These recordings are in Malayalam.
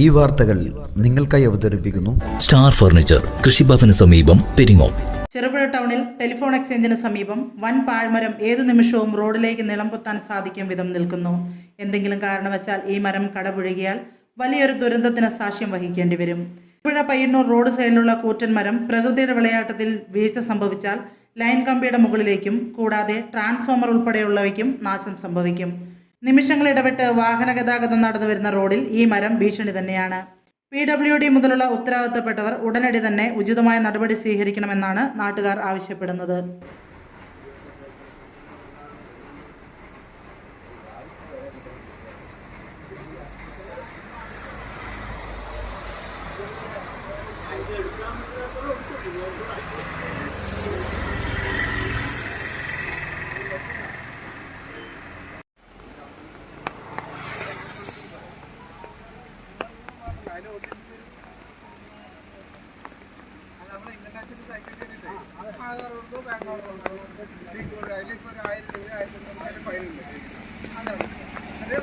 ഈ വാർത്തകൾ നിങ്ങൾക്കായി അവതരിപ്പിക്കുന്നു സ്റ്റാർ ഫർണിച്ചർ കൃഷിഭവന് സമീപം പെരിങ്ങോ. ചെറുപുഴ ടൗണിൽ ടെലിഫോൺ എക്സ്ചേഞ്ചിന് സമീപം വൻ പാഴ്മരം ഏതു നിമിഷവും റോഡിലേക്ക് നിലംപൊത്താൻ സാധിക്കും വിധം നിൽക്കുന്നു. എന്തെങ്കിലും കാരണവശാൽ ഈ മരം കടപുഴകിയാൽ വലിയൊരു ദുരന്തത്തിന് സാക്ഷ്യം വഹിക്കേണ്ടി വരും. ചെറുപുഴ പയ്യന്നൂർ റോഡ് സൈഡിലുള്ള കൂറ്റൻ മരം പ്രകൃതിയുടെ വിളയാട്ടത്തിൽ വീഴ്ച സംഭവിച്ചാൽ ലൈൻ കമ്പിയുടെ മുകളിലേക്കും കൂടാതെ ട്രാൻസ്ഫോമർ ഉൾപ്പെടെയുള്ളവയ്ക്കും നാശം സംഭവിക്കും. നിമിഷങ്ങൾ ഇടപെട്ട് വാഹന ഗതാഗതം നടന്നു വരുന്ന റോഡിൽ ഈ മരം ഭീഷണി തന്നെയാണ്. പി ഡബ്ല്യു ഡി മുതലുള്ള ഉത്തരവാദിത്തപ്പെട്ടവർ ഉടനടി തന്നെ ഉചിതമായ നടപടി സ്വീകരിക്കണമെന്നാണ് നാട്ടുകാർ ആവശ്യപ്പെടുന്നത്. లీటర్ ఆయిల్ ఆయిల్ పైన అదే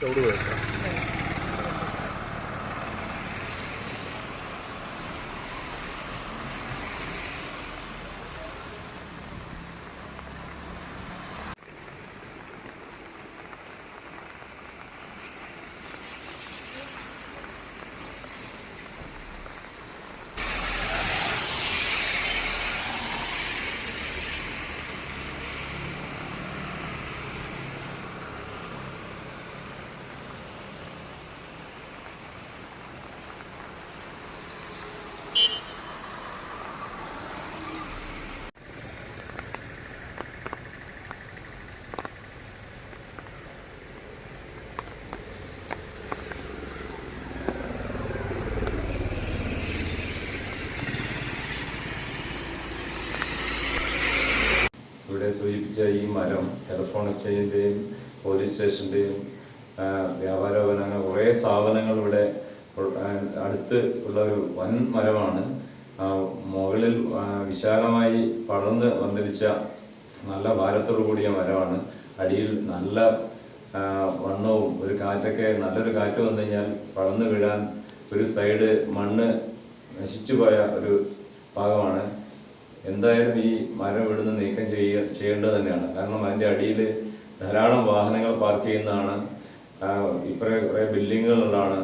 修路的时候。ഇവിടെ സൂചിപ്പിച്ച ഈ മരം ടെലഫോൺ എക്സ്ചേഞ്ചിന്റെയും പോലീസ് സ്റ്റേഷന്റെയും വ്യാപാരോപന അങ്ങനെ കുറേ സ്ഥാപനങ്ങൾ ഇവിടെ അടുത്ത് ഉള്ള ഒരു വൻ മരമാണ്. മുകളിൽ വിശാലമായി പടർന്ന് വന്നിരിച്ച നല്ല ഭാരത്തോടു കൂടിയ മരമാണ്. അടിയിൽ നല്ല വണ്ണവും ഒരു കാറ്റൊക്കെ നല്ലൊരു കാറ്റ് വന്നു കഴിഞ്ഞാൽ പടർന്നു വീഴാൻ ഒരു സൈഡ് മണ്ണ് നശിച്ചു പോയ ഒരു ഭാഗമാണ്. എന്തായാലും ഈ മരം ഇവിടുന്ന് നീക്കം ചെയ്യ ചെയ്യേണ്ടത് തന്നെയാണ്. കാരണം അതിന്റെ അടിയിൽ ധാരാളം വാഹനങ്ങൾ പാർക്ക് ചെയ്യുന്നതാണ്. ഇപ്പറേ കുറേ ബിൽഡിങ്ങുകളുള്ളതാണ്.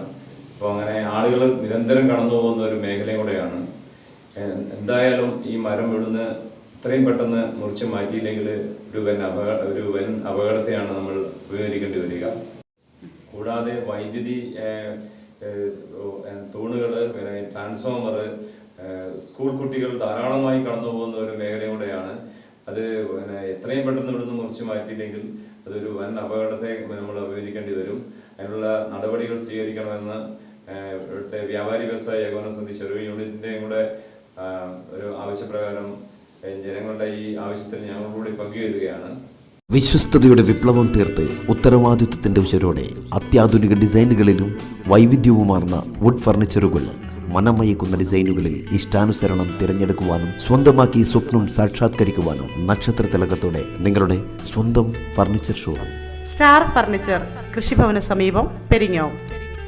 അപ്പോൾ അങ്ങനെ ആളുകൾ നിരന്തരം കടന്നു പോകുന്ന ഒരു മേഖലയും കൂടെയാണ്. എന്തായാലും ഈ മരം ഇവിടുന്ന് ഇത്രയും പെട്ടെന്ന് മുറിച്ച് മാറ്റിയില്ലെങ്കിൽ ഒരു വൻ അപക ഒരു വൻ അപകടത്തെയാണ് നമ്മൾ അഭിമുഖീകരിക്കേണ്ടി വരിക. കൂടാതെ വൈദ്യുതി തൂണുകൾ പിന്നെ ട്രാൻസ്ഫോമർ സ്കൂൾ കുട്ടികൾ ധാരാളമായി കടന്നു പോകുന്ന ഒരു മേഖലയും കൂടെയാണ് അത് പിന്നെ എത്രയും പെട്ടെന്ന് ഇവിടുന്ന് മുറിച്ച് മാറ്റിയില്ലെങ്കിൽ അതൊരു വൻ അപകടത്തെ നമ്മൾ അഭിമുഖീകരിക്കേണ്ടി വരും. അതിനുള്ള നടപടികൾ സ്വീകരിക്കണമെന്ന് ഇവിടുത്തെ വ്യാപാരി വ്യവസായ ഏകോപന സമിതി ചെറിയ യൂണിറ്റിന്റെയും കൂടെ ഒരു ആവശ്യപ്രകാരം ജനങ്ങളുടെ ഈ ആവശ്യത്തിൽ ഞങ്ങളോടുകൂടി പങ്കുവരികയാണ് വിശ്വസ്തയുടെ വിപ്ലവം തീർത്ത് ഉത്തരവാദിത്വത്തിന്റെ ഉച്ചരോടെ അത്യാധുനിക ഡിസൈനുകളിലും വൈവിധ്യവുമാർന്ന വുഡ് ഫർണിച്ചറുകൾ മനമയക്കുന്ന ഡിസൈനുകളിൽ ഇഷ്ടാനുസരണം തിരഞ്ഞെടുക്കുവാനും സ്വന്തമാക്കി സ്വപ്നം സാക്ഷാത്കരിക്കുവാനും നക്ഷത്ര തിലകത്തോടെ നിങ്ങളുടെ സ്വന്തം ഫർണിച്ചർ ഷോറൂം. സ്റ്റാർ ഫർണിച്ചർ കൃഷിഭവന സമീപം പെരിഞ്ഞോ.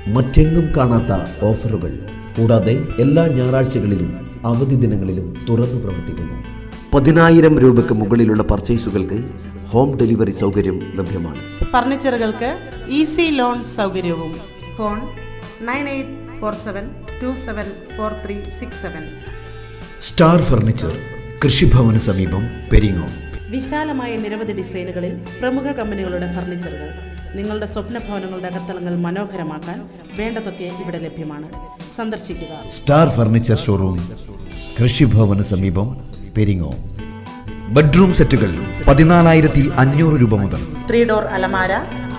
മറ്റെങ്ങും കാണാത്ത ഓഫറുകൾ കൂടാതെ എല്ലാ ഞായറാഴ്ചകളിലും അവധി ദിനങ്ങളിലും തുറന്നു പ്രവർത്തിക്കുന്നു. പതിനായിരം രൂപയ്ക്ക് മുകളിലുള്ള പർച്ചേസുകൾക്ക് ഹോം ഡെലിവറി സൗകര്യം ലഭ്യമാണ്. ഫർണിച്ചറുകൾക്ക് ഈസി ലോൺ സൗകര്യവും. Phone nine eight four seven two seven four three six seven star furniture കൃഷിഭവന് സമീപം പെരിങ്ങോ. വിശാലമായ നിരവധി ഡിസൈനുകളിൽ പ്രമുഖ കമ്പനികളുടെ ഫർണിച്ചറുകൾ നിങ്ങളുടെ സ്വപ്ന ഭവനങ്ങളുടെ അകത്തളങ്ങൾ മനോഹരമാക്കാൻ വേണ്ടതൊക്കെ ഇവിടെ ലഭ്യമാണ്. സന്ദർശിക്കുക. സ്റ്റാർ ഫർണിച്ചർ ഷോറൂം കൃഷിഭവന് സമീപം പെരിങ്ങോ. ബെഡ്റൂം സെറ്റുകൾ പതിനാലായിരത്തി അഞ്ഞൂറ് രൂപ മുതൽ. ത്രീ ഡോർ അലമാര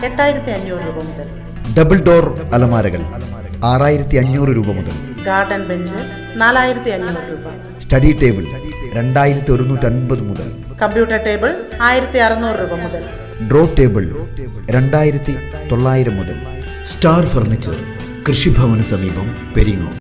എട്ടായിരത്തി അഞ്ഞൂറ് രൂപ മുതൽ. ഡബിൾ ഡോർ അലമാരകൾ ആറായിരത്തി അഞ്ഞൂറ് രൂപ മുതൽ. ഗാർഡൻ ബെഞ്ച് നാലായിരത്തി അഞ്ഞൂറ് രൂപ. സ്റ്റഡി ടേബിൾ രണ്ടായിരത്തി ഒരുന്നൂറ്റി അൻപത് മുതൽ. കമ്പ്യൂട്ടർ ടേബിൾ ആയിരത്തി അറുന്നൂറ് രൂപ മുതൽ. ഡ്രോ ടേബിൾ രണ്ടായിരത്തി തൊള്ളായിരം മുതൽ. സ്റ്റാർ ഫർണിച്ചർ കൃഷിഭവന് സമീപം പെരിങ്ങോ.